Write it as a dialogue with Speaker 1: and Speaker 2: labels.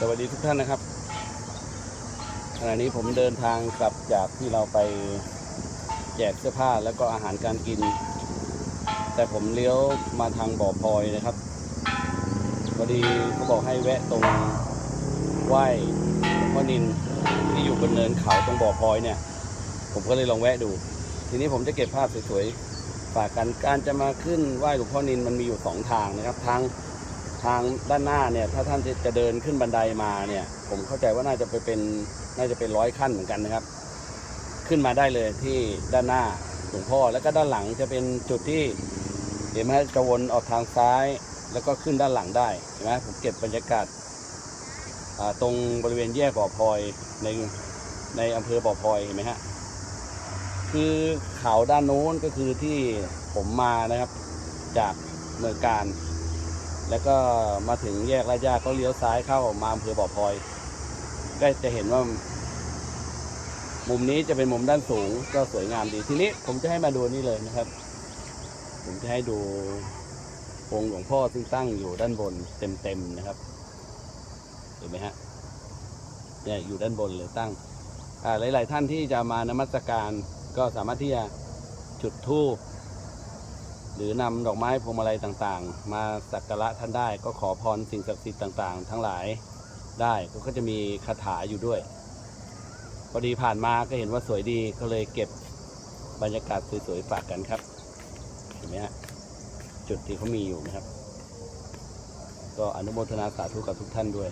Speaker 1: สวัสดีทุกท่านนะครับขณะนี้ผมเดินทางกลับจากที่เราไปแจกเสื้อผ้าแล้วก็อาหารการกิน แต่ผมเลี้ยวมาทางบ่อพลอยนะครับพอดีเขาบอกให้แวะตรงไหว้หลวงพ่อนินที่อยู่บนเนินเขาตรงบ่อพลอยเนี่ย ผมก็เลยลองแวะดู ทีนี้ผมจะเก็บภาพสวยๆฝากกันการจะมาขึ้นไหว้หลวงพ่อนินมันมีอยู่สองทางนะครับทาง ทางด้านหน้าเนี่ยถ้าท่านจะเดินขึ้นบันไดมาเนี่ยผมเข้าใจว่าน่าจะไปเป็นน่าจะเป็นร้อยขั้นเหมือนกันนะครับ ขึ้นมาได้เลยที่ด้านหน้าหลวงพ่อแล้วก็ด้านหลังจะเป็นจุดที่เห็นไหมฮะจะวนออกทางซ้าย แล้วก็ขึ้นด้านหลังได้เห็นไหมผมเก็บบรรยากาศาตรงบริเวณแยกบ่อพลอยในในอำเภอบ่อพลอยเห็นไหมฮะคือเขาด้านโน้นก็คือที่ผมมานะครับ จากเมืองการ แล้วก็มาถึงแยกราชยาก็เลี้ยวซ้ายเข้ามาอำเภอบ่อพลอย ก็จะเห็นว่า มุมนี้จะเป็นมุมด้านสูงก็สวยงามดีทีนี้ผมจะให้มาดูนี่เลยนะครับ ผมจะให้ดูองค์หลวงพ่อซึ่งตั้งอยู่ด้านบนเต็มๆนะครับเห็นไหมฮะเนี่ยอยู่ด้านบนเลยตั้งหลาย ๆ ท่านที่จะมานมัสการก็สามารถที่จะจุดธูป หรือนำดอกไม้พวงมาลัยต่างๆ มาสักการะท่านได้ก็ขอพรสิ่งศักดิ์สิทธิ์ต่างๆ ทั้งหลายได้ก็จะมีคาถาอยู่ด้วย พอดีผ่านมาก็เห็นว่าสวยดีก็เลยเก็บบรรยากาศสวยๆฝากกันครับเห็นไหมฮะจุดที่เขามีอยู่นะครับ ก็อนุโมทนาสาธุกับทุกท่านด้วย